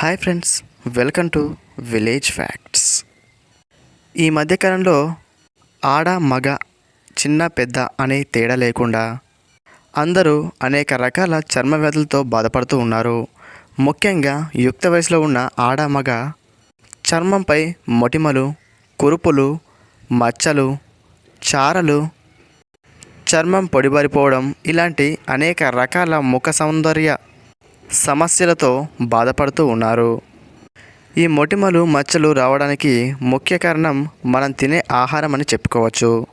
Hi friends welcome to village facts. ఈ మధ్యకాలంలో ఆడ మగ చిన్న పెద్ద అనే తేడా లేకుండా అందరూ అనేక రకాల చర్మ వ్యాధులతో బాధపడుతూ ఉన్నారు. ముఖ్యంగా యుక్త వయసులో ఉన్న ఆడ మగ చర్మంపై మొటిమలు కురుపులు మచ్చలు చారలు చర్మం పొడిబారిపోవడం ఇలాంటి అనేక రకాల ముఖ సౌందర్య సమస్యలతో బాధపడుతూ ఉన్నారు. ఈ మొటిమలు మచ్చలు రావడానికి ముఖ్య కారణం మనం తినే ఆహారం అని చెప్పుకోవచ్చు.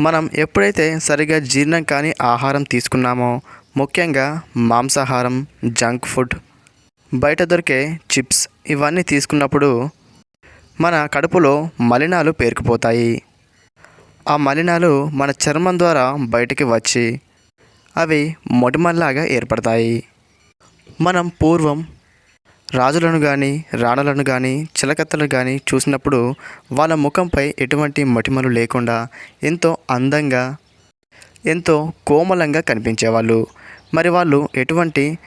మనం ఎప్పుడైతే సరిగా జీర్ణం కాని ఆహారం తీసుకున్నామో ముఖ్యంగా మాంసాహారం జంక్ ఫుడ్ బయట దొరికే చిప్స్ ఇవన్నీ తీసుకున్నప్పుడు మన కడుపులో మలినాలు పేరుకుపోతాయి. ఆ మలినాలు మన చర్మం ద్వారా బయటికి వచ్చి అవి మొటిమల్లాగా ఏర్పడతాయి. మనం పూర్వం రాజులను కానీ రాణులను కానీ చిలకత్తలు కానీ చూసినప్పుడు వాళ్ళ ముఖంపై ఎటువంటి మటిమలు లేకుండా ఎంతో అందంగా ఎంతో కోమలంగా కనిపించేవాళ్ళు. మరి వాళ్ళు ఎటువంటి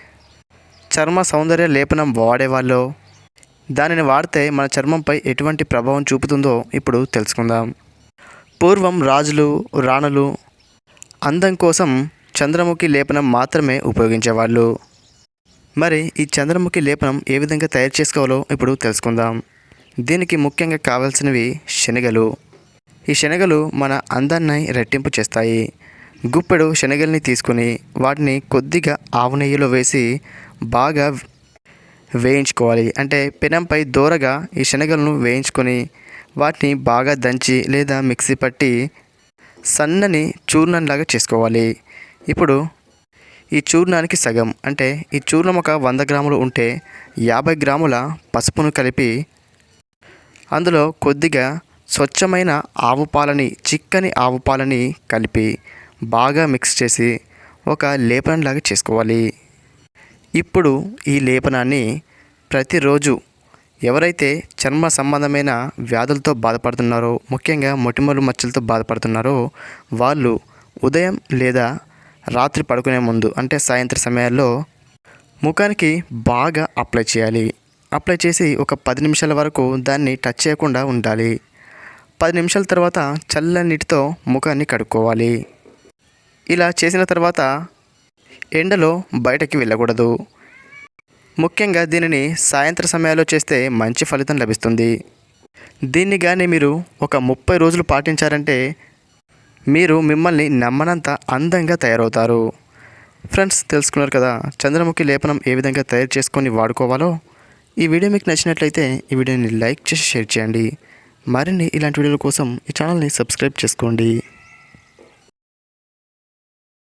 చర్మ సౌందర్య లేపనం వాడేవాళ్ళో? దానిని వాడితే మన చర్మంపై ఎటువంటి ప్రభావం చూపుతుందో ఇప్పుడు తెలుసుకుందాం. పూర్వం రాజులు రాణులు అందం కోసం చంద్రముఖి లేపనం మాత్రమే ఉపయోగించేవాళ్ళు. మరి ఈ చంద్రముఖి లేపనం ఏ విధంగా తయారు చేసుకోవాలో ఇప్పుడు తెలుసుకుందాం. దీనికి ముఖ్యంగా కావాల్సినవి శనగలు. ఈ శనగలు మన అందాన్ని రెట్టింపు చేస్తాయి. గుప్పెడు శనగల్ని తీసుకుని వాటిని కొద్దిగా ఆవు నెయ్యిలో వేసి బాగా వేయించుకోవాలి. అంటే పెనంపై దూరగా ఈ శనగలను వేయించుకొని వాటిని బాగా దంచి లేదా మిక్సీ పట్టి సన్నని చూర్ణంలాగా చేసుకోవాలి. ఇప్పుడు ఈ చూర్ణానికి సగం. అంటే ఈ చూర్ణం ఒక వంద గ్రాములు ఉంటే యాభై గ్రాముల పసుపును కలిపి అందులో కొద్దిగా స్వచ్ఛమైన ఆవు పాలని చిక్కని ఆవు పాలని కలిపి బాగా మిక్స్ చేసి ఒక లేపనంలాగా చేసుకోవాలి. ఇప్పుడు ఈ లేపనాన్ని ప్రతిరోజు ఎవరైతే చర్మ సంబంధమైన వ్యాధులతో బాధపడుతున్నారో ముఖ్యంగా మొటిమలు మచ్చలతో బాధపడుతున్నారో వాళ్ళు ఉదయం లేదా రాత్రి పడుకునే ముందు అంటే సాయంత్రం సమయాల్లో ముఖానికి బాగా అప్లై చేయాలి. అప్లై చేసి ఒక పది నిమిషాల వరకు దాన్ని టచ్ చేయకుండా ఉండాలి. పది నిమిషాల తర్వాత చల్లని నీటితో ముఖాన్ని కడుక్కోవాలి. ఇలా చేసిన తర్వాత ఎండలో బయటకి వెళ్ళకూడదు. ముఖ్యంగా దీనిని సాయంత్ర సమయాల్లో చేస్తే మంచి ఫలితం లభిస్తుంది. దీన్ని కానీ మీరు ఒక ముప్పై రోజులు పాటించారంటే మీరు మిమ్మల్ని నమ్మనంత అందంగా తయారవుతారు. ఫ్రెండ్స్ తెలుసుకున్నారు కదా చంద్రముఖి లేపనం ఏ విధంగా తయారు చేసుకొని వాడుకోవాలో? ఈ వీడియో మీకు నచ్చినట్లయితే ఈ వీడియోని లైక్ చేసి షేర్ చేయండి. మరిన్ని ఇలాంటి వీడియోల కోసం ఈ ఛానల్ని సబ్స్క్రైబ్ చేసుకోండి.